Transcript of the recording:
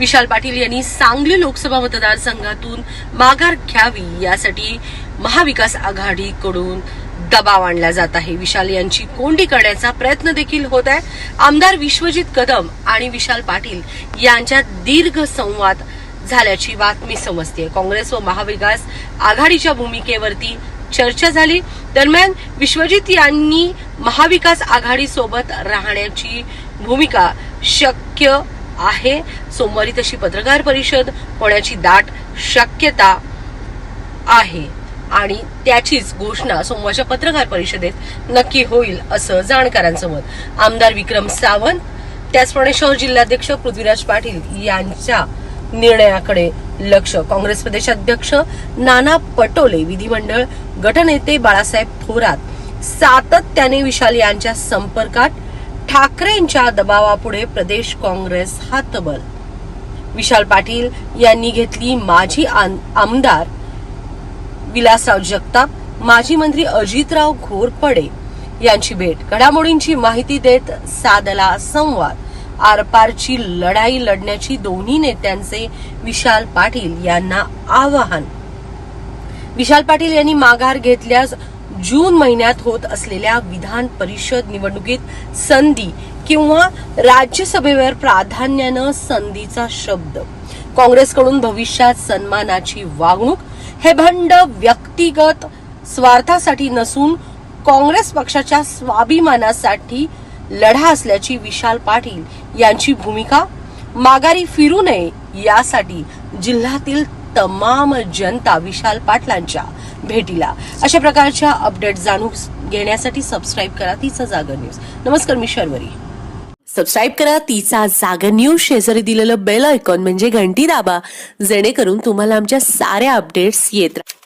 विशाल पाटील यांनी सांगली लोकसभा मतदारसंघातून माघार घ्यावी यासाठी महाविकास आघाडीकडून दबाव आणला जात आहे. विशाल यांची कोंडी करण्याचा प्रयत्न देखील होत आहे. आमदार विश्वजित कदम आणि विशाल पाटील यांच्यात दीर्घ संवाद झाल्याची बातमी समजते काँग्रेस व महाविकास आघाडीच्या भूमिकेवरती चर्चा झाली. दरम्यान विश्वजित यांनी महाविकास आघाडी सोबत राहण्याची भूमिका शक्य आहे. सोमवारी तशी पत्रकार परिषद होण्याची दाट शक्यता आहे. आणि त्याचीच घोषणा सोमवारच्या पत्रकार परिषदेत नक्की होईल असं जाणकारांचं मत आमदार विक्रम सावंत त्याचप्रमाणे शहर जिल्हाध्यक्ष पृथ्वीराज पाटील यांच्या निर्णयाकडे लक्ष. काँग्रेस प्रदेशाध्यक्ष नाना पटोले विधिमंडळ गटनेते बाळासाहेब थोरात सातत्याने विशाल यांच्या संपर्कात ठाकरेंच्या दबावापुढे प्रदेश काँग्रेस हातबल. विशाल पाटील यांनी घेतली माजी आमदार विलासराव जगताप माजी मंत्री अजितराव घोरपडे यांची भेट. घडामोडींची माहिती देत साधला संवाद. आरपारची लढाई लढण्याची दोन्ही नेत्यांचे विशाल पाटील यांना आवाहन. विशाल पाटील यांनी माघार घेतल्यास जून महिन्यात होत असलेल्या विधान परिषद निवडणुकीत संधी किंवा राज्यसभेवर प्राधान्यानं संधीचा शब्द काँग्रेसकडून भविष्यात सन्मानाची वागणूक हे भंड व्यक्तिगत स्वार्थासाठी नसून काँग्रेस पक्षाच्या स्वाभिमानासाठी लढा असल्याची विशाल पाटील यांची भूमिका माघारी फिरू नये यासाठी जिल्ह्यातील तमाम जनता विशाल पाटलांच्या भेटीला. अशा प्रकारच्या अपडेट जाणून घेण्यासाठी सबस्क्राईब करा तिचा जागर न्यूज नमस्कार मी शर्वरी. सबस्क्राईब करा तिचा जागर न्यूज शेजारी दिलेलं बेल आयकॉन म्हणजे घंटी दाबा. जेणेकरून तुम्हाला आमच्या साऱ्या अपडेट्स येत राहतील